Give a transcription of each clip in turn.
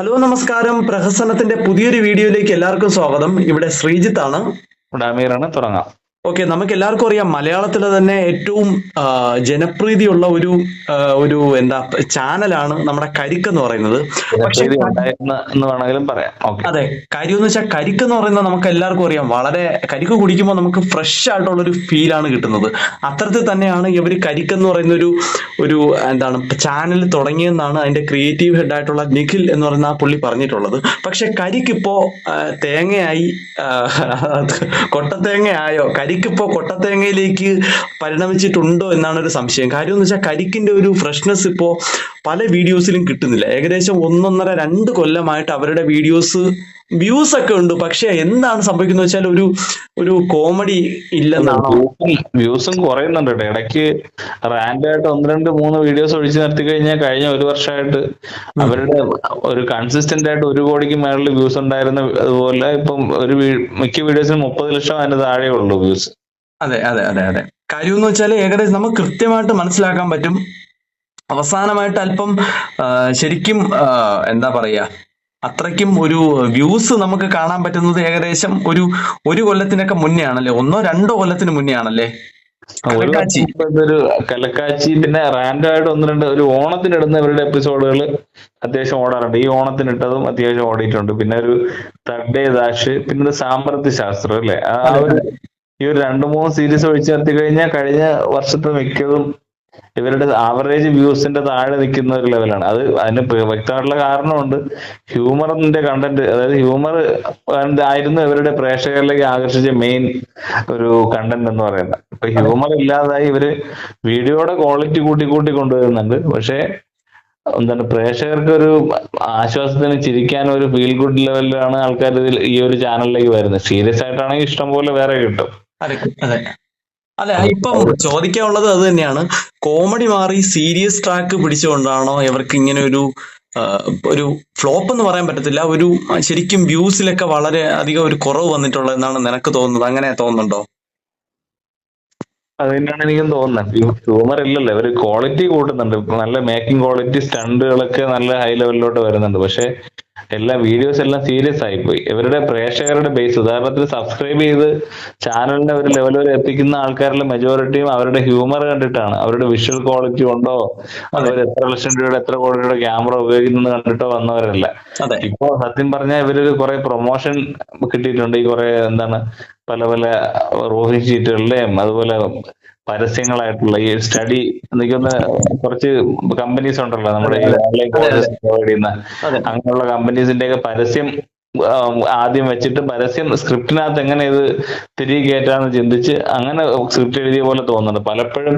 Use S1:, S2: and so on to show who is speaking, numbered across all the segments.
S1: Hello നമസ്കാരം. പ്രഹസനത്തിന്റെ പുതിയൊരു വീഡിയോയിലേക്ക് എല്ലാവർക്കും സ്വാഗതം. ഇവിടെ ശ്രീജിത്ത് ആണ്.
S2: തുടങ്ങാം.
S1: ഓക്കെ നമുക്ക് എല്ലാവർക്കും അറിയാം മലയാളത്തിൽ തന്നെ ഏറ്റവും ജനപ്രീതിയുള്ള ഒരു ഒരു എന്താ ചാനലാണ് നമ്മുടെ കരിക്ക് എന്ന് പറയുന്നത്. പക്ഷേ
S2: എന്ന് വേണമെങ്കിലും പറയാം. ഓക്കെ
S1: അതെ കരി എന്ന് വെച്ചാൽ കരിക്ക് എന്ന് പറയുന്നത് നമുക്ക് എല്ലാവർക്കും അറിയാം. വളരെ കരിക്ക് കുടിക്കുമ്പോൾ നമുക്ക് ഫ്രഷ് ആയിട്ടുള്ള ഒരു ഫീൽ ആണ് കിട്ടുന്നത്. അത്തരത്തിൽ തന്നെയാണ് ഇവർ കരിക്ക് എന്ന് പറയുന്ന ഒരു ഒരു എന്താണ് ചാനൽ തുടങ്ങിയെന്നാണ് അതിന്റെ ക്രിയേറ്റീവ് ഹെഡ് ആയിട്ടുള്ള നിഖിൽ എന്ന് പറയുന്ന ആ പുള്ളി പറഞ്ഞിട്ടുള്ളത്. പക്ഷെ കരിക്ക് ഇപ്പോ തേങ്ങയായി കൊട്ടത്തേങ്ങയായോ കൊട്ടത്തേങ്ങയായോ കരിക്കിപ്പോ കൊട്ടത്തേങ്ങയിലേക്ക് പരിണമിച്ചിട്ടുണ്ടോ എന്നാണ് ഒരു സംശയം. കാര്യം എന്ന് വെച്ചാൽ കരിക്കിന്റെ ഒരു ഫ്രഷ്നെസ് ഇപ്പോ പല വീഡിയോസിലും കിട്ടുന്നില്ല. ഏകദേശം ഒന്നൊന്നര രണ്ട് കൊല്ലമായിട്ട് അവരുടെ വീഡിയോസ് വ്യൂസ് ഒക്കെ ഉണ്ട്. പക്ഷെ എന്താണ് സംഭവിക്കുന്നത് വെച്ചാൽ ഒരു ഒരു കോമഡി ഇല്ലെന്നാണ്?
S2: വ്യൂസും കുറയുന്നുണ്ട് കേട്ടോ. ഇടയ്ക്ക് റാൻഡായിട്ട് ഒന്ന് രണ്ട് മൂന്ന് വീഡിയോസ് ഒഴിച്ചു നിർത്തി കഴിഞ്ഞാൽ കഴിഞ്ഞ ഒരു വർഷമായിട്ട് അവരുടെ ഒരു കൺസിസ്റ്റന്റ് ആയിട്ട് ഒരു കോടിക്ക് മേളിൽ വ്യൂസ് ഉണ്ടായിരുന്ന അതുപോലെ ഇപ്പം ഒരു മിക്ക വീഡിയോസിന് മുപ്പത് ലക്ഷം അതിന് താഴെ ഉള്ളൂ വ്യൂസ്.
S1: അതെ അതെ അതെ അതെ. കാര്യം എന്ന് വെച്ചാൽ ഏകദേശം നമുക്ക് കൃത്യമായിട്ട് മനസ്സിലാക്കാൻ പറ്റും. അവസാനമായിട്ട് അല്പം ശരിക്കും എന്താ പറയുക അത്രയ്ക്കും ഒരു വ്യൂസ് നമുക്ക് കാണാൻ പറ്റുന്നത് ഏകദേശം ഒരു ഒരു കൊല്ലത്തിനൊക്കെ മുന്നേ ആണല്ലേ ഒന്നോ രണ്ടോ കൊല്ലത്തിന് മുന്നേ ആണല്ലേ കലക്കാച്ചി.
S2: ഒരു കലക്കാച്ചി പിന്നെ റാൻഡായിട്ട് ഒന്ന് രണ്ട് ഒരു ഓണത്തിന് ഇടുന്ന ഇവരുടെ എപ്പിസോഡുകൾ അത്യാവശ്യം ഓടാറുണ്ട്. ഈ ഓണത്തിന് ഇട്ടതും അത്യാവശ്യം ഓടിയിട്ടുണ്ട്. പിന്നെ ഒരു തഡേ ദാഷ് പിന്നെ ഒരു സാമ്പ്രത്യ ശാസ്ത്രം അല്ലേ? ആ ഒരു ഈ ഒരു രണ്ടു മൂന്ന് സീരീസ് ഒഴിച്ചു നിർത്തി കഴിഞ്ഞാൽ കഴിഞ്ഞ വർഷത്തെ മിക്കതും ഇവരുടെ ആവറേജ് വ്യൂസിന്റെ താഴെ നിൽക്കുന്ന ഒരു ലെവലാണ് അത് അതിന് വ്യക്തമായിട്ടുള്ള കാരണമുണ്ട്. ഹ്യൂമറിന്റെ കണ്ടന്റ് അതായത് ഹ്യൂമർ ആയിരുന്നു ഇവരുടെ പ്രേക്ഷകരിലേക്ക് ആകർഷിച്ച മെയിൻ ഒരു കണ്ടന്റ് എന്ന് പറയുന്നത്. ഇപ്പൊ ഹ്യൂമർ ഇല്ലാതായി ഇവർ വീഡിയോയുടെ ക്വാളിറ്റി കൂട്ടി കൂട്ടി കൊണ്ടുവരുന്നുണ്ട്. പക്ഷേ എന്താണ് പ്രേക്ഷകർക്ക് ഒരു ആശ്വാസത്തിന് ചിരിക്കാൻ ഒരു ഫീൽ ഗുഡ് ലെവലിലാണ് ആൾക്കാർ ഇതിൽ ഈ ഒരു ചാനലിലേക്ക് വരുന്നത്. സീരിയസ് ആയിട്ടാണെങ്കിൽ ഇഷ്ടം പോലെ വേറെ കിട്ടും.
S1: അല്ല ഇപ്പം ചോദിക്കാനുള്ളത് അത് തന്നെയാണ്. കോമഡി മാറി സീരിയസ് ട്രാക്ക് പിടിച്ചുകൊണ്ടാണോ ഇവർക്ക് ഇങ്ങനെ ഒരു ഒരു ഫ്ലോപ്പ് എന്ന് പറയാൻ പറ്റത്തില്ല. ഒരു ശരിക്കും വ്യൂസിലൊക്കെ വളരെ അധികം ഒരു കുറവ് വന്നിട്ടുള്ളത് എന്നാണ് നിനക്ക് തോന്നുന്നത്. അങ്ങനെ തോന്നുന്നുണ്ടോ?
S2: അത് തന്നെയാണ് എനിക്കും തോന്നുന്നത്. ഹ്യൂമർ ഇല്ലല്ലോ. ഇവർ ക്വാളിറ്റി കൂട്ടുന്നുണ്ട്. നല്ല മേക്കിംഗ് ക്വാളിറ്റി സ്റ്റണ്ടുകളൊക്കെ നല്ല ഹൈ ലെവലിലോട്ട് വരുന്നുണ്ട്. പക്ഷെ എല്ലാ വീഡിയോസ് എല്ലാം സീരിയസ് ആയിപ്പോയി. ഇവരുടെ പ്രേക്ഷകരുടെ ബേസ് ഉദാഹരണത്തിന് സബ്സ്ക്രൈബ് ചെയ്ത് ചാനലിന്റെ ഒരു ലെവൽ വരെ എത്തിക്കുന്ന ആൾക്കാരുടെ മെജോറിറ്റിയും അവരുടെ ഹ്യൂമർ കണ്ടിട്ടാണ്. അവരുടെ വിഷ്വൽ ക്വാളിറ്റി ഉണ്ടോ? അവർ എത്ര ലക്ഷം രൂപയുടെ എത്ര കോടി രൂപയുടെ ക്യാമറ ഉപയോഗിക്കുന്നത് കണ്ടിട്ടോ വന്നവരല്ല. ഇപ്പൊ സത്യം പറഞ്ഞാൽ ഇവരൊരു കുറെ പ്രൊമോഷൻ കിട്ടിയിട്ടുണ്ട്. ഈ കുറെ എന്താണ് പല പല റോഹിംഗ് ഷീറ്റുകളിലെയും അതുപോലെ പരസ്യങ്ങളായിട്ടുള്ള ഈ സ്റ്റഡി എനിക്കൊന്ന് കുറച്ച് കമ്പനീസ് ഉണ്ടല്ലോ നമ്മുടെ ഈ ഓൺലൈൻ കോഴ്സസ് പ്രൊവൈഡ് ചെയ്യുന്ന. അങ്ങനെയുള്ള കമ്പനീസിന്റെ ഒക്കെ പരസ്യം ആദ്യം വെച്ചിട്ട് പരസ്യം സ്ക്രിപ്റ്റിനകത്ത് എങ്ങനെ ഇത് തിരികെ കയറ്റാന്ന് ചിന്തിച്ച് അങ്ങനെ സ്ക്രിപ്റ്റ് എഴുതിയ പോലെ തോന്നുന്നുണ്ട്. പലപ്പോഴും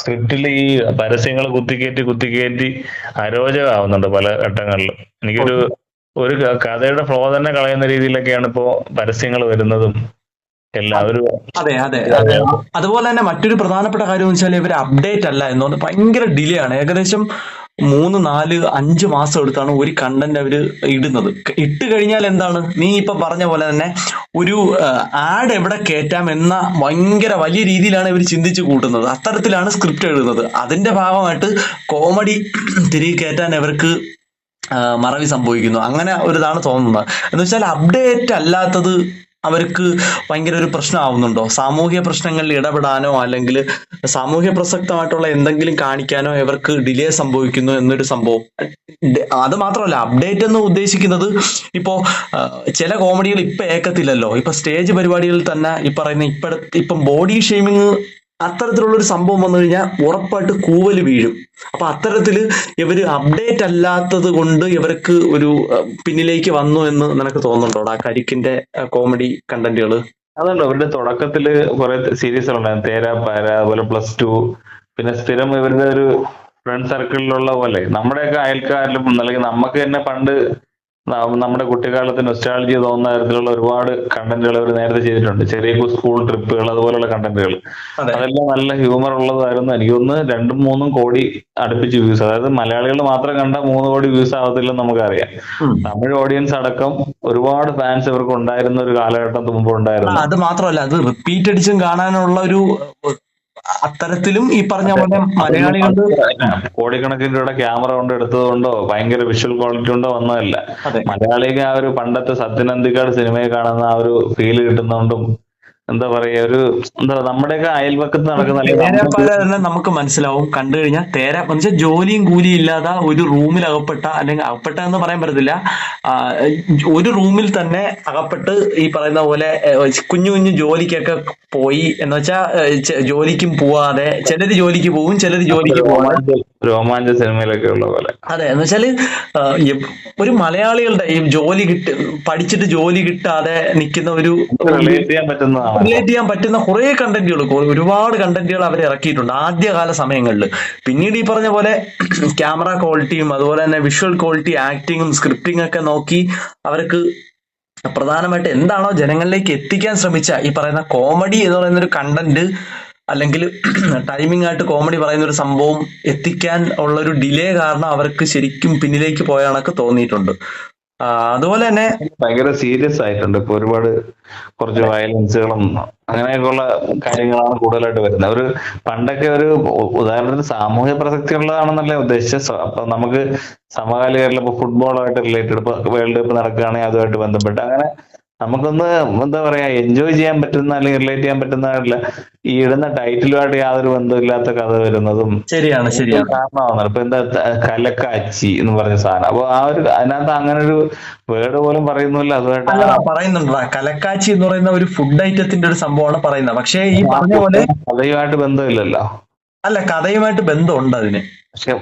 S2: സ്ക്രിപ്റ്റിൽ ഈ പരസ്യങ്ങൾ കുത്തിക്കയറ്റി കുത്തിക്കയറ്റി അരോചകമാവുന്നുണ്ട് പല ഘട്ടങ്ങളിലും. എനിക്കൊരു ഒരു കഥയുടെ ഫ്ലോ തന്നെ കളയുന്ന രീതിയിലൊക്കെയാണ് ഇപ്പോ പരസ്യങ്ങൾ വരുന്നതും എല്ലാം ഒരു
S1: അതെ അതെ. അതെ. അതുപോലെ തന്നെ മറ്റൊരു പ്രധാനപ്പെട്ട കാര്യം എന്ന് വെച്ചാൽ ഇവർ അപ്ഡേറ്റ് അല്ല എന്നുകൊണ്ട് ഭയങ്കര ഡിലേ ആണ്. ഏകദേശം മൂന്ന് നാല് അഞ്ച് മാസം എടുത്താണ് ഒരു കണ്ടന്റ് അവർ ഇടുന്നത്. ഇട്ട് കഴിഞ്ഞാൽ എന്താണ്? നീ ഇപ്പൊ പറഞ്ഞ പോലെ തന്നെ ഒരു ആഡ് എവിടെ കയറ്റാം എന്ന ഭയങ്കര വലിയ രീതിയിലാണ് ഇവർ ചിന്തിച്ചു കൂട്ടുന്നത്. അത്തരത്തിലാണ് സ്ക്രിപ്റ്റ് എഴുതുന്നത്. അതിന്റെ ഭാഗമായിട്ട് കോമഡി തിരികെ കയറ്റാൻ ഇവർക്ക് മറവി സംഭവിക്കുന്നു. അങ്ങനെ ഒരു ഇതാണ് തോന്നുന്നത്. എന്ന് വെച്ചാൽ അപ്ഡേറ്റ് അല്ലാത്തത് അവർക്ക് ഭയങ്കര ഒരു പ്രശ്നമാവുന്നുണ്ടോ? സാമൂഹ്യ പ്രശ്നങ്ങളിൽ ഇടപെടാനോ അല്ലെങ്കിൽ സാമൂഹ്യ പ്രസക്തമായിട്ടുള്ള എന്തെങ്കിലും കാണിക്കാനോ ഇവർക്ക് ഡിലേ സംഭവിക്കുന്നു എന്നൊരു സംഭവം. അത് മാത്രമല്ല അപ്ഡേറ്റ് എന്ന് ഉദ്ദേശിക്കുന്നത് ഇപ്പോൾ ചില കോമഡികൾ ഇപ്പൊ ഏക്കത്തില്ലല്ലോ. ഇപ്പൊ സ്റ്റേജ് പരിപാടികളിൽ തന്നെ ഈ പറയുന്ന ഇപ്പം ബോഡി ഷെയ്മിങ് അത്തരത്തിലുള്ള ഒരു സംഭവം വന്നു കഴിഞ്ഞാൽ ഉറപ്പായിട്ട് കൂവൽ വീഴും. അപ്പൊ അത്തരത്തിൽ ഇവർ അപ്ഡേറ്റ് അല്ലാത്തത് കൊണ്ട് ഇവർക്ക് ഒരു പിന്നിലേക്ക് വന്നു എന്ന് നിനക്ക് തോന്നുന്നുണ്ടോ? ആ കരിക്കിന്റെ കോമഡി കണ്ടന്റുകൾ
S2: അതുണ്ട്. അവരുടെ തുടക്കത്തിൽ കുറെ സീരീസ് ഉണ്ടായിരുന്നു തേര പാര അതുപോലെ പ്ലസ് ടു പിന്നെ സ്ഥിരം ഇവരുടെ ഒരു ഫ്രണ്ട് സർക്കിളിലുള്ള പോലെ. നമ്മുടെയൊക്കെ അയൽക്കാരിലും അല്ലെങ്കിൽ നമുക്ക് തന്നെ പണ്ട് നമ്മുടെ കുട്ടിക്കാലത്ത് നൊസ്റ്റാളജി തോന്നുന്ന തരത്തിലുള്ള ഒരുപാട് കണ്ടന്റുകൾ അവർ നേരത്തെ ചെയ്തിട്ടുണ്ട്. ചെറിയ സ്കൂൾ ട്രിപ്പുകൾ അതുപോലുള്ള കണ്ടന്റുകൾ അതെല്ലാം നല്ല ഹ്യൂമർ ഉള്ളതായിരുന്നു. എനിക്ക് തോന്നുന്നു രണ്ടും മൂന്നും കോടി അടുപ്പിച്ച് വ്യൂസ് അതായത് മലയാളികൾ മാത്രം കണ്ട മൂന്ന് കോടി വ്യൂസ് ആവത്തില്ലെന്ന് നമുക്കറിയാം. തമിഴ് ഓഡിയൻസ് അടക്കം ഒരുപാട് ഫാൻസ് ഇവർക്ക് ഉണ്ടായിരുന്ന ഒരു കാലഘട്ടം മുമ്പ് ഉണ്ടായിരുന്നു.
S1: അത് മാത്രമല്ല അത് റിപ്പീറ്റ് അടിച്ചും കാണാനുള്ള ഒരു അത്തരത്തിലും ഈ പറഞ്ഞ പോലെ മലയാളികൾ
S2: കോടിക്കണക്കിന് രൂപയുടെ ക്യാമറ കൊണ്ട് എടുത്തത് കൊണ്ടോ ഭയങ്കര വിഷ്വൽ ക്വാളിറ്റി കൊണ്ടോ വന്നതല്ല.
S1: അതെ.
S2: മലയാളിക്ക് ആ ഒരു പണ്ടത്തെ സത്യനന്ദിക്കാട് സിനിമയിൽ കാണുന്ന ആ ഒരു ഫീൽ കിട്ടുന്നതുകൊണ്ടും എന്താ പറയാ ഒരു എന്താ നമ്മുടെയൊക്കെ അയൽപക്കത്ത് നടക്കുന്ന
S1: നമുക്ക് മനസ്സിലാവും. കണ്ടു കഴിഞ്ഞാൽ തേര എന്ന് വെച്ചാൽ ജോലിയും കൂലിയും ഇല്ലാതെ ഒരു റൂമിൽ അകപ്പെട്ട അല്ലെങ്കിൽ അകപ്പെട്ട എന്ന് പറയാൻ പറ്റത്തില്ല. ഒരു റൂമിൽ തന്നെ അകപ്പെട്ട് ഈ പറയുന്ന പോലെ കുഞ്ഞു കുഞ്ഞു ജോലിക്കൊക്കെ പോയി എന്ന് വെച്ചാൽ ജോലിക്കും പോവാതെ ചിലര് ജോലിക്ക് പോവും ചിലര് ജോലിക്ക് പോവാതെ.
S2: രോമാഞ്ച സിനിമയിലൊക്കെ ഉള്ള പോലെ.
S1: അതെ എന്ന് വെച്ചാൽ ഒരു മലയാളികളുടെ ഈ ജോലി കിട്ടി പഠിച്ചിട്ട് ജോലി കിട്ടാതെ നിൽക്കുന്ന ഒരു
S2: റിലേറ്റ് ചെയ്യാൻ പറ്റുന്ന
S1: റിലേറ്റ് ചെയ്യാൻ പറ്റുന്ന കുറെ കണ്ടന്റുകൾ ഒരുപാട് കണ്ടന്റുകൾ അവർ ഇറക്കിയിട്ടുണ്ട് ആദ്യകാല സമയങ്ങളിൽ പിന്നീട് ഈ പറഞ്ഞ പോലെ ക്യാമറ ക്വാളിറ്റിയും അതുപോലെ തന്നെ വിഷ്വൽ ക്വാളിറ്റി ആക്ടിങ്ങും സ്ക്രിപ്റ്റിംഗ് ഒക്കെ നോക്കി അവർക്ക് പ്രധാനമായിട്ട് എന്താണോ ജനങ്ങളിലേക്ക് എത്തിക്കാൻ ശ്രമിച്ച ഈ പറയുന്ന കോമഡി എന്ന് പറയുന്ന ഒരു കണ്ടന്റ് അല്ലെങ്കിൽ ടൈമിംഗ് ആയിട്ട് കോമഡി പറയുന്ന ഒരു സംഭവം എത്തിക്കാൻ ഉള്ള ഒരു ഡിലേ കാരണം അവർക്ക് ശരിക്കും പിന്നിലേക്ക് പോയ കണക്ക് തോന്നിയിട്ടുണ്ട്. അതുപോലെ തന്നെ
S2: ഭയങ്കര സീരിയസ് ആയിട്ടുണ്ട്. ഇപ്പൊ ഒരുപാട് കുറച്ച് വയലൻസുകളും അങ്ങനെയൊക്കെയുള്ള കാര്യങ്ങളാണ് കൂടുതലായിട്ട് വരുന്നത്. ഒരു പണ്ടൊക്കെ ഒരു ഉദാഹരണത്തിന് സാമൂഹ്യ പ്രസക്തി ഉള്ളതാണെന്നല്ലേ ഉദ്ദേശിച്ചത്. സ- അപ്പൊ നമുക്ക് സമകാലികരിൽ ഇപ്പൊ ഫുട്ബോളായിട്ട് റിലേറ്റഡ് ഇപ്പൊ വേൾഡ് കപ്പ് നടക്കുകയാണെങ്കിൽ അതുമായിട്ട് ബന്ധപ്പെട്ട് അങ്ങനെ നമുക്കൊന്ന് എന്താ പറയാ എൻജോയ് ചെയ്യാൻ പറ്റുന്ന അല്ലെങ്കിൽ റിലേറ്റ് ചെയ്യാൻ പറ്റുന്ന ഈ ഇടുന്ന ടൈറ്റിലുമായിട്ട് യാതൊരു ബന്ധമില്ലാത്ത കഥ വരുന്നതും
S1: ശരിയാണ് ശരിയാണ്.
S2: കാരണമാവുന്നത് ഇപ്പൊ എന്താ കലക്കാച്ചി എന്ന് പറഞ്ഞ സാധനം. അപ്പൊ ആ ഒരു അതിനകത്ത് അങ്ങനെ ഒരു വേർഡ് പോലും പറയുന്നില്ല. അതുമായിട്ട്
S1: പറയുന്നുണ്ട് കലക്കാച്ചി എന്ന് പറയുന്ന ഒരു ഫുഡ് ഐറ്റത്തിന്റെ ഒരു സംഭവമാണ് പറയുന്നത്. പക്ഷേ ഈ പറഞ്ഞ പോലെ
S2: കഥയുമായിട്ട് ബന്ധമില്ലല്ലോ.
S1: അല്ല കഥയുമായിട്ട് ബന്ധമുണ്ട് അതിന്.
S2: പക്ഷെ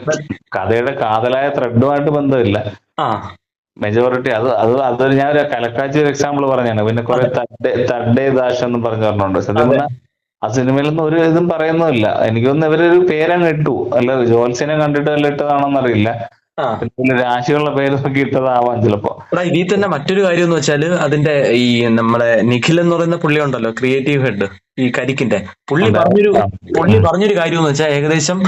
S2: കഥയുടെ കാതലായ ത്രെഡുമായിട്ട് ബന്ധമില്ല.
S1: ആ.
S2: മെജോറിറ്റി അത് അത് അതൊരു ഞാൻ ഒരു കലക്കാച്ചി ഒരു എക്സാമ്പിൾ പറഞ്ഞാണ് പിന്നെ കുറെ തഡ്ഡേ തഡ്ഡേ ദാഷ് എന്ന് പറഞ്ഞു പറഞ്ഞുണ്ട് സത്യം പറഞ്ഞാൽ ആ സിനിമയിലൊന്നും ഒരു ഇതും പറയുന്നുമില്ല. എനിക്കൊന്നും ഇവരൊരു പേരങ്ങ് ഇട്ടു. അല്ല ജോത്സ്യനെ കണ്ടിട്ട് വല്ല ഇട്ടതാണോന്നറിയില്ല. രാശികളുടെ പേര് ഇട്ടതാവാം ചിലപ്പോ
S1: ഇതിൽ തന്നെ മറ്റൊരു കാര്യം എന്ന് വെച്ചാൽ അതിന്റെ ഈ നമ്മളെ നിഖിൽ എന്ന് പറയുന്ന പുള്ളി ഉണ്ടല്ലോ ക്രിയേറ്റീവ് ഹെഡ് ഈ കരിക്കിന്റെ പുള്ളി. പറഞ്ഞൊരു. പുള്ളി പറഞ്ഞൊരു കാര്യം എന്ന് വെച്ചാൽ ഏകദേശം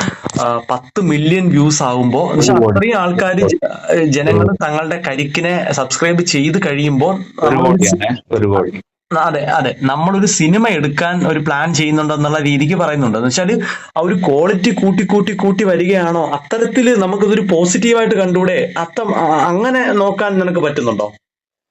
S1: പത്ത് മില്യൺ വ്യൂസ് ആകുമ്പോ. അത്രയും ആൾക്കാർ ജനങ്ങൾ തങ്ങളുടെ കരിക്കിനെ സബ്സ്ക്രൈബ് ചെയ്ത് കഴിയുമ്പോൾ അതെ അതെ. നമ്മളൊരു സിനിമ എടുക്കാൻ ഒരു പ്ലാൻ ചെയ്യുന്നുണ്ടെന്നുള്ള രീതിക്ക് പറയുന്നുണ്ട്. എന്ന് വെച്ചാൽ ആ ഒരു ക്വാളിറ്റി കൂട്ടി കൂട്ടി കൂട്ടി വരികയാണോ? അത്തരത്തിൽ നമുക്കിതൊരു പോസിറ്റീവായിട്ട് കണ്ടൂടെ അത്തം അങ്ങനെ നോക്കാൻ നിനക്ക് പറ്റുന്നുണ്ടോ?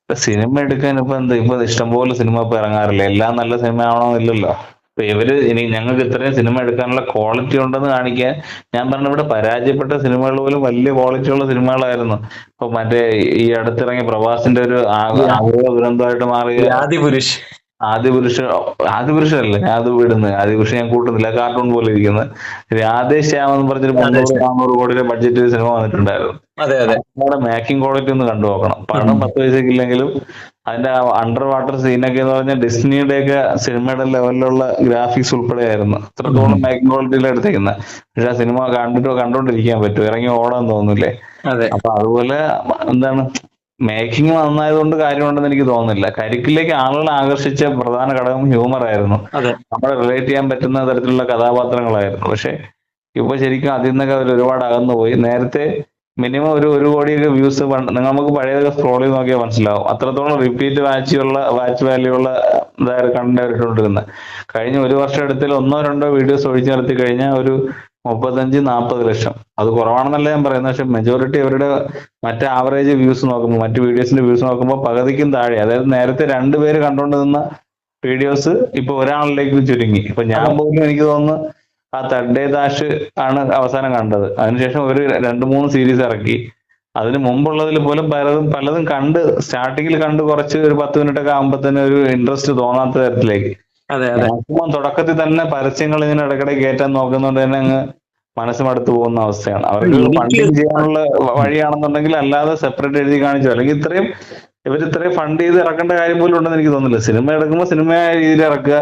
S2: സിനിമ എടുക്കാൻ ഇപ്പൊ എന്താ? ഇപ്പൊ ഇഷ്ടംപോലെ സിനിമ ഇപ്പൊ ഇറങ്ങാറില്ല? എല്ലാം നല്ല സിനിമ ആവണമെന്നില്ലല്ലോ ഇപ്പൊ ഇവർ ഇനി ഞങ്ങൾക്ക് ഇത്രയും സിനിമ എടുക്കാനുള്ള ക്വാളിറ്റി ഉണ്ടെന്ന് കാണിക്കാൻ ഞാൻ പറഞ്ഞ ഇവിടെ പരാജയപ്പെട്ട സിനിമകൾ പോലും വലിയ ക്വാളിറ്റി ഉള്ള സിനിമകളായിരുന്നു. ഇപ്പൊ മറ്റേ ഈ അടുത്തിറങ്ങിയ പ്രവാസിന്റെ ഒരു ആഗ- ആഗോള ദുരന്തമായിട്ട് മാറി
S1: ആദ്യ പുരുഷ്
S2: ആദ്യ പുരുഷ ആദ്യ പുരുഷനല്ലേ ഞാൻ അത് വിടുന്നത് ആദ്യ പുരുഷൻ ഞാൻ കൂട്ടുന്നില്ല കാർട്ടൂൺ പോലെ ഇരിക്കുന്നത്. രാധേശ്യാം എന്ന് പറഞ്ഞൊരു മുന്നൂറ് നാനൂറ് കോടിയുടെ ബഡ്ജറ്റിൽ സിനിമ വന്നിട്ടുണ്ടായിരുന്നു.
S1: അതെ അതെ.
S2: നമ്മുടെ മേക്കിംഗ് ക്വാളിറ്റി ഒന്ന് കണ്ടു നോക്കണം പണം പത്ത് പൈസക്ക് അതിന്റെ അണ്ടർ വാട്ടർ സീനൊക്കെ എന്ന് പറഞ്ഞാൽ ഡിസ്നിയുടെ ഒക്കെ സിനിമയുടെ ലെവലിലുള്ള ഗ്രാഫിക്സ് ഉൾപ്പെടെയായിരുന്നു. അത്രത്തോളം മേക്കിംഗ് ക്വാളിറ്റിയിൽ എടുത്തേക്കുന്നത് പക്ഷെ ആ സിനിമ കണ്ടിട്ടോ കണ്ടോണ്ടിരിക്കാൻ പറ്റും. ഇറങ്ങി ഓടാൻ തോന്നില്ലേ
S1: അതെ.
S2: അപ്പൊ അതുപോലെ എന്താണ് മേക്കിംഗ് നന്നായതുകൊണ്ട് കാര്യമുണ്ടെന്ന് എനിക്ക് തോന്നുന്നില്ല. കരിക്കിലേക്ക് ആളുകളെ ആകർഷിച്ച പ്രധാന ഘടകം ഹ്യൂമർ ആയിരുന്നു. നമ്മളെ റിലേറ്റ് ചെയ്യാൻ പറ്റുന്ന തരത്തിലുള്ള കഥാപാത്രങ്ങളായിരുന്നു. പക്ഷെ ഇപ്പൊ ശരിക്കും അതിൽ നിന്നൊക്കെ അവർ ഒരുപാട് അകന്നുപോയി. നേരത്തെ മിനിമം ഒരു ഒരു കോടിയൊക്കെ വ്യൂസ് നമുക്ക് പഴയതൊക്കെ സ്ക്രോൾ ചെയ്ത് നോക്കിയാൽ മനസ്സിലാവും. അത്രത്തോളം റിപ്പീറ്റ് വാച്ച് ഉള്ള വാച്ച് വാല്യൂ ഉള്ള ഇതായിരുന്നു കണ്ടന്റ് ഇട്ടുകൊണ്ടിരുന്നത് കഴിഞ്ഞ ഒരു വർഷം എടുത്തിൽ ഒന്നോ രണ്ടോ വീഡിയോസ് ഒഴിച്ചു നിർത്തി കഴിഞ്ഞാൽ ഒരു മുപ്പത്തഞ്ച് നാൽപ്പത് ലക്ഷം. അത് കുറവാണെന്നല്ല ഞാൻ പറയുന്നത് പക്ഷെ മെജോറിറ്റി അവരുടെ മറ്റേ ആവറേജ് വ്യൂസ് നോക്കുമ്പോൾ മറ്റ് വീഡിയോസിന്റെ വ്യൂസ് നോക്കുമ്പോൾ പകുതിക്കും താഴെ. അതായത് നേരത്തെ രണ്ടുപേര് കണ്ടുകൊണ്ട് നിന്ന വീഡിയോസ് ഇപ്പൊ ഒരാളിലേക്ക് ചുരുങ്ങി. ഇപ്പൊ ഞാൻ പോലും എനിക്ക് തോന്നുന്നു ആ തഡ്ഡേ ദാഷ് ആണ് അവസാനം കണ്ടത്. അതിനുശേഷം ഒരു രണ്ട് മൂന്ന് സീരീസ് ഇറക്കി. അതിന് മുമ്പുള്ളതിൽ പോലും പലതും പലതും കണ്ട് സ്റ്റാർട്ടിങ്ങിൽ കണ്ട് കുറച്ച് ഒരു പത്ത് മിനിറ്റ് ഒക്കെ ആകുമ്പോൾ തന്നെ ഒരു ഇൻട്രസ്റ്റ് തോന്നാത്ത തരത്തിലേക്ക്. മാക്സിമം തുടക്കത്തിൽ തന്നെ പരസ്യങ്ങൾ ഇങ്ങനെ ഇടയ്ക്കിടെ കയറ്റാൻ നോക്കുന്നതുകൊണ്ട് തന്നെ അങ്ങ് മനസ്സ് മടുത്തു പോകുന്ന അവസ്ഥയാണ്. അവർക്ക് ഫണ്ടിങ് ചെയ്യാനുള്ള വഴിയാണെന്നുണ്ടെങ്കിൽ അല്ലാതെ സെപ്പറേറ്റ് എഴുതി കാണിച്ചു. അല്ലെങ്കിൽ ഇത്രയും ഇവർ ഇത്രയും ഫണ്ട് ചെയ്ത് ഇറക്കേണ്ട കാര്യം പോലും ഉണ്ടെന്ന് എനിക്ക് തോന്നുന്നില്ല. സിനിമ എടുക്കുമ്പോൾ സിനിമയായ രീതിയിൽ ഇറക്കുക.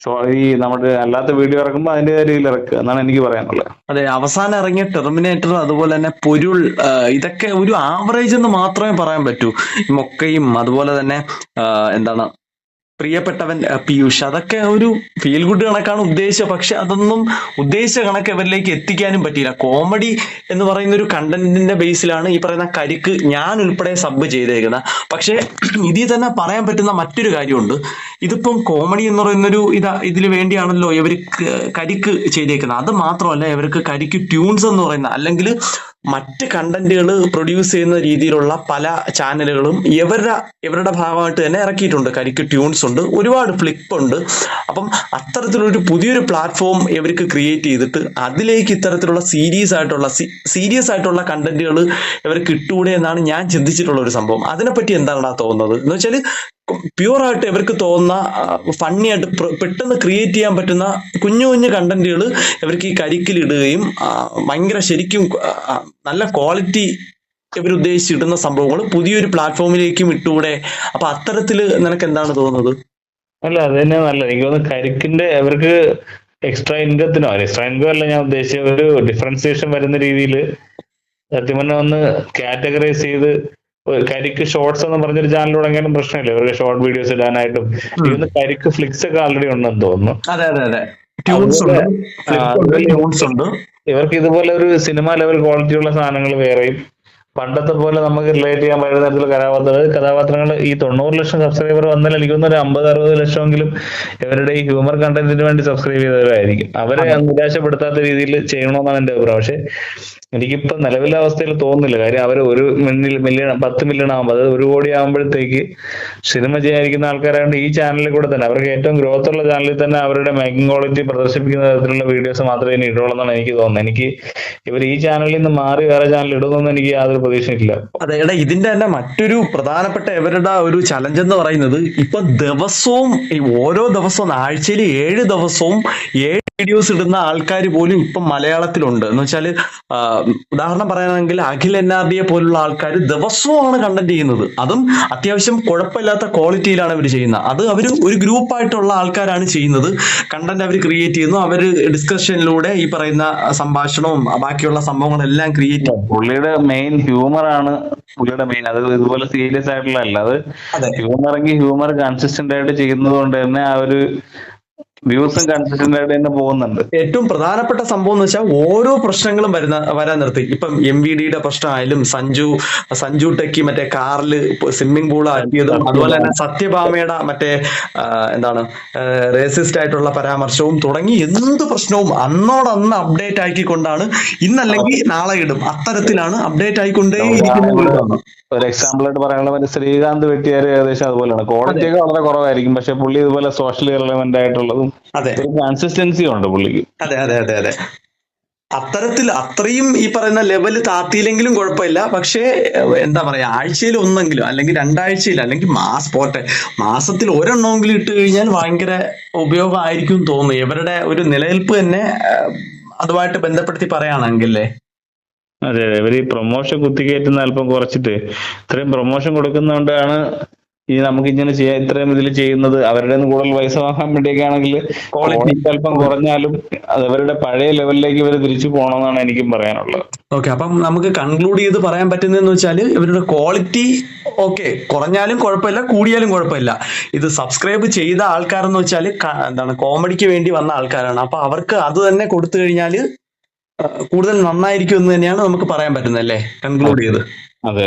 S2: ഷോ- ഈ നമ്മുടെ അല്ലാത്ത വീഡിയോ ഇറക്കുമ്പോൾ അതിന്റെ രീതിയിൽ ഇറക്കുക എന്നാണ് എനിക്ക് പറയാനുള്ളത്.
S1: അതെ അവസാനം ഇറങ്ങിയ ടെർമിനേറ്റർ അതുപോലെ തന്നെ പൊരുൾ ഇതൊക്കെ ഒരു ആവറേജ് എന്ന് മാത്രമേ പറയാൻ പറ്റൂ. മൊക്കയും അതുപോലെ തന്നെ എന്താണ് പ്രിയപ്പെട്ടവൻ പീയൂഷ്. അതൊക്കെ ഒരു ഫീൽ ഗുഡ് കണക്കാണ് ഉദ്ദേശിച്ചത്. പക്ഷെ അതൊന്നും ഉദ്ദേശിച്ച കണക്ക് ഇവരിലേക്ക് എത്തിക്കാനും പറ്റിയില്ല. കോമഡി എന്ന് പറയുന്ന ഒരു കണ്ടന്റിന്റെ ബേസിലാണ് ഈ പറയുന്ന കരിക്ക് ഞാൻ ഉൾപ്പെടെ സബ് ചെയ്തേക്കുന്നത്. പക്ഷെ ഇതിൽ തന്നെ പറയാൻ പറ്റുന്ന മറ്റൊരു കാര്യമുണ്ട്. ഇതിപ്പം കോമഡി എന്ന് പറയുന്നൊരു ഇതാ ഇതിന് വേണ്ടിയാണല്ലോ ഇവർ കരിക്ക് ചെയ്തേക്കുന്നത്. അത് മാത്രമല്ല ഇവർക്ക് കരിക്ക് ട്യൂൺസ് എന്ന് പറയുന്ന അല്ലെങ്കിൽ മറ്റ് കണ്ടന്റുകൾ പ്രൊഡ്യൂസ് ചെയ്യുന്ന രീതിയിലുള്ള പല ചാനലുകളും ഇവരുടെ ഇവരുടെ ഭാഗമായിട്ട് തന്നെ ഇറക്കിയിട്ടുണ്ട്. കരിക്ക് ട്യൂൺസ് ഉണ്ട് ഒരുപാട് ഫ്ലിപ്പ് ഉണ്ട്. അപ്പം അത്തരത്തിലൊരു പുതിയൊരു പ്ലാറ്റ്ഫോം ഇവർക്ക് ക്രിയേറ്റ് ചെയ്തിട്ട് അതിലേക്ക് ഇത്തരത്തിലുള്ള സീരിയസ് ആയിട്ടുള്ള സീരിയസ് ആയിട്ടുള്ള കണ്ടന്റുകൾ ഇവർക്ക് ഇട്ടുകൂടെ എന്നാണ് ഞാൻ ചിന്തിച്ചിട്ടുള്ള ഒരു സംഭവം. അതിനെപ്പറ്റി എന്താണ് തോന്നുന്നത്? എന്ന് വെച്ചാൽ പ്യൂർ ആയിട്ട് ഇവർക്ക് തോന്നുന്ന ഫണ്ണി ആയിട്ട് പെട്ടെന്ന് ക്രിയേറ്റ് ചെയ്യാൻ പറ്റുന്ന കുഞ്ഞു കുഞ്ഞു കണ്ടന്റുകൾ ഇവർക്ക് ഈ കരിക്കിലിടുകയും ഭയങ്കര ശരിക്കും നല്ല ക്വാളിറ്റി ഇവരുദ്ദേശിച്ചിടുന്ന സംഭവങ്ങൾ പുതിയൊരു പ്ലാറ്റ്ഫോമിലേക്കും ഇട്ടുകൂടെ? അപ്പൊ അത്തരത്തിൽ നിനക്ക് എന്താണ് തോന്നുന്നത്?
S2: അല്ല അത് തന്നെ നല്ല എനിക്ക് തോന്നുന്നു കരിക്കിന്റെ അവർക്ക് എക്സ്ട്രാ ഇൻകത്തിനോ എക്സ്ട്രാ ഇൻകം അല്ല ഞാൻ ഉദ്ദേശിച്ച ഒരു ഡിഫറൻസിയേഷൻ വരുന്ന രീതിയിൽ സത്യം പറഞ്ഞാൽ ഒന്ന് കാറ്റഗറൈസ് ചെയ്ത് കരിക്ക് ഷോർട്സ് എന്ന് പറഞ്ഞൊരു ചാനൽ തുടങ്ങിയാലും പ്രശ്നമില്ല. ഇവർക്ക് ഷോർട്ട് വീഡിയോസ് ഇടാനായിട്ടും ഇന്ന് കരിക്ക് ഫ്ലിക്സ് ഒക്കെ ആൾറെഡി ഉണ്ടെന്ന് തോന്നുന്നു.
S1: അതെ അതെ അതെ.
S2: ഇവർക്ക് ഇതുപോലെ ഒരു സിനിമ ലെവൽ ക്വാളിറ്റി ഉള്ള സാധനങ്ങൾ വേറെയും. പണ്ടത്തെ പോലെ നമുക്ക് റിലേറ്റ് ചെയ്യാൻ പറ്റുന്ന തരത്തിലുള്ള കഥാപാത്രങ്ങൾ. കഥാപാത്രങ്ങൾ ഈ തൊണ്ണൂറ് ലക്ഷം സബ്സ്ക്രൈബർ വന്നാൽ എനിക്ക് തോന്നുന്നു ഒരു അമ്പത് അറുപത് ലക്ഷമെങ്കിലും ഇവരുടെ ഈ ഹ്യൂമർ കണ്ടന്റിന് വേണ്ടി സബ്സ്ക്രൈബ് ചെയ്തവരായിരിക്കും. അവരെ നിരാശപ്പെടുത്താത്ത രീതിയിൽ ചെയ്യണമെന്നാണ് എന്റെ അഭിപ്രായം. പക്ഷെ എനിക്കിപ്പോ നിലവിലെ അവസ്ഥയിൽ തോന്നുന്നില്ല. കാര്യം അവർ ഒരു മില്യൺ മില്യൺ പത്ത് മില്യൺ ആകുമ്പോൾ അതായത് ഒരു കോടി ആകുമ്പോഴത്തേക്ക് സിനിമ ചെയ്യാനിരിക്കുന്ന ആൾക്കാരായത് ഈ ചാനലിൽ കൂടെ തന്നെ അവർക്ക് ഏറ്റവും ഗ്രോത്ത് ഉള്ള ചാനലിൽ തന്നെ അവരുടെ മേക്കിംഗ് ക്വാളിറ്റി പ്രദർശിപ്പിക്കുന്ന തരത്തിലുള്ള വീഡിയോസ് മാത്രമേ ഇനി ഇടുള്ളൂ എന്നാണ് എനിക്ക് തോന്നുന്നത്. എനിക്ക് ഇവർ ഈ ചാനലിൽ നിന്ന് മാറി വേറെ ചാനൽ ഇടുമെന്ന് എനിക്ക് യാതൊരു പ്രതീക്ഷയില്ല
S1: അതെ എടാ ഇതിന്റെ തന്നെ മറ്റൊരു പ്രധാനപ്പെട്ട ഇവരുടെ ഒരു ചലഞ്ച് എന്ന് പറയുന്നത് ഇപ്പൊ ദിവസവും ഓരോ ദിവസവും ആഴ്ചയിൽ ഏഴ് ദിവസവും ഏഴ് വീഡിയോസ് ഇടുന്ന ആൾക്കാർ പോലും ഇപ്പം മലയാളത്തിലുണ്ട്. എന്ന് വെച്ചാൽ ഉദാഹരണം പറയുകയാണെങ്കിൽ അഖിൽ എൻ ആർ ഡിയെ പോലുള്ള ആൾക്കാർ ദിവസവുമാണ് കണ്ടന്റ് ചെയ്യുന്നത്. അതും അത്യാവശ്യം കുഴപ്പമില്ലാത്ത ക്വാളിറ്റിയിലാണ് അവർ ചെയ്യുന്നത്. അത് അവർ ഒരു ഗ്രൂപ്പായിട്ടുള്ള ആൾക്കാരാണ് ചെയ്യുന്നത്. കണ്ടന്റ് അവർ ക്രിയേറ്റ് ചെയ്യുന്നു. അവർ ഡിസ്കഷനിലൂടെ ഈ പറയുന്ന സംഭാഷണവും ബാക്കിയുള്ള സംഭവങ്ങളെല്ലാം ക്രിയേറ്റ്
S2: പുള്ളിയുടെ മെയിൻ ഹ്യൂമർ ആണ് പുള്ളിയുടെ മെയിൻ അത് ഇതുപോലെ സീരിയസ് ആയിട്ടുള്ള അല്ല. അത്
S1: അതെ.
S2: ഹ്യൂമർ ഹ്യൂമർ കൺസിസ്റ്റന്റ് ആയിട്ട് ചെയ്യുന്നത് കൊണ്ട് തന്നെ ആ ഒരു വ്യൂസും തന്നെ പോകുന്നുണ്ട്.
S1: ഏറ്റവും പ്രധാനപ്പെട്ട സംഭവം എന്ന് വെച്ചാൽ ഓരോ പ്രശ്നങ്ങളും വരുന്ന വരാൻ നിർത്തി. ഇപ്പം എം വി ഡിയുടെ പ്രശ്നമായാലും സഞ്ജു സഞ്ജു ടെക്കി മറ്റേ കാറിൽ സ്വിമ്മിംഗ് പൂൾ ആക്കിയതും അതുപോലെ തന്നെ സത്യഭാമയുടെ മറ്റേ എന്താണ് റേസിസ്റ്റ് ആയിട്ടുള്ള പരാമർശവും തുടങ്ങി എന്ത് പ്രശ്നവും അന്നോടന്ന് അപ്ഡേറ്റ് ആക്കിക്കൊണ്ടാണ് ഇന്നല്ലെങ്കിൽ നാളെ ഇടും. അത്തരത്തിലാണ് അപ്ഡേറ്റ് ആയിക്കൊണ്ടേ ഇരിക്കുന്നത്
S2: ഒരു എക്സാമ്പിൾ ആയിട്ട് പറയാനുള്ള മറ്റേ ശ്രീകാന്ത് വെട്ടിയാർ ഏകദേശം അതുപോലെയാണ്. ക്വാളിറ്റി ഒക്കെ വളരെ കുറവായിരിക്കും. പക്ഷെ പുള്ളി ഇതുപോലെ സോഷ്യൽ റിലവന്റ് ആയിട്ടുള്ളതും
S1: അതെ.
S2: ഒരു കൺസിസ്റ്റൻസി ഉണ്ട് പുള്ളിക്ക്?
S1: അതെ അതെ അതെ അതെ. അത്തരത്തിൽ അത്രയും ഈ പറയുന്ന ലെവൽ താത്തിയില്ലെങ്കിലും കുഴപ്പമില്ല. പക്ഷേ എന്താ പറയാ ആഴ്ചയിൽ ഒന്നെങ്കിലും അല്ലെങ്കിൽ രണ്ടാഴ്ചയിൽ അല്ലെങ്കിൽ മാസ് പോട്ടെ മാസത്തിൽ ഒരെണ്ണമെങ്കിലും ഇട്ട് കഴിഞ്ഞാൽ ഭയങ്കര ഉപയോഗമായിരിക്കും തോന്നുന്നു. ഇവരുടെ ഒരു നിലനിൽപ്പ് തന്നെ അതുമായിട്ട് ബന്ധപ്പെടുത്തി പറയുകയാണെങ്കിൽ
S2: അതെ അതെ. ഇവർ ഈ പ്രൊമോഷൻ കുത്തിക്കയറ്റുന്ന അല്പം കുറച്ചിട്ട് ഇത്രയും പ്രൊമോഷൻ കൊടുക്കുന്നതുകൊണ്ടാണ് ഈ നമുക്ക് ഇങ്ങനെ ചെയ്യാൻ ഇത്രയും ഇതിൽ ചെയ്യുന്നത് അവരുടെ കൂടുതൽ പൈസ വാങ്ങാൻ വേണ്ടിയൊക്കെ ആണെങ്കിൽ ക്വാളിറ്റി അല്പം കുറഞ്ഞാലും അത് അവരുടെ പഴയ ലെവലിലേക്ക് ഇവർ തിരിച്ചു പോകണമെന്നാണ് എനിക്കും പറയാനുള്ളത്.
S1: ഓക്കെ അപ്പം നമുക്ക് കൺക്ലൂഡ് ചെയ്ത് പറയാൻ പറ്റുന്നതെന്ന് വെച്ചാൽ ഇവരുടെ ക്വാളിറ്റി ഓക്കെ കുറഞ്ഞാലും കുഴപ്പമില്ല കൂടിയാലും കുഴപ്പമില്ല. ഇത് സബ്സ്ക്രൈബ് ചെയ്ത ആൾക്കാരെന്ന് വെച്ചാൽ എന്താണ് കോമഡിക്ക് വേണ്ടി വന്ന ആൾക്കാരാണ്. അപ്പൊ അവർക്ക് അത് തന്നെ കൊടുത്തു കഴിഞ്ഞാൽ കൂടുതൽ നന്നായിരിക്കും എന്ന് തന്നെയാണ് നമുക്ക് പറയാൻ പറ്റുന്നത് അല്ലേ? കൺക്ലൂഡ് ചെയ്ത്.
S2: അതെ.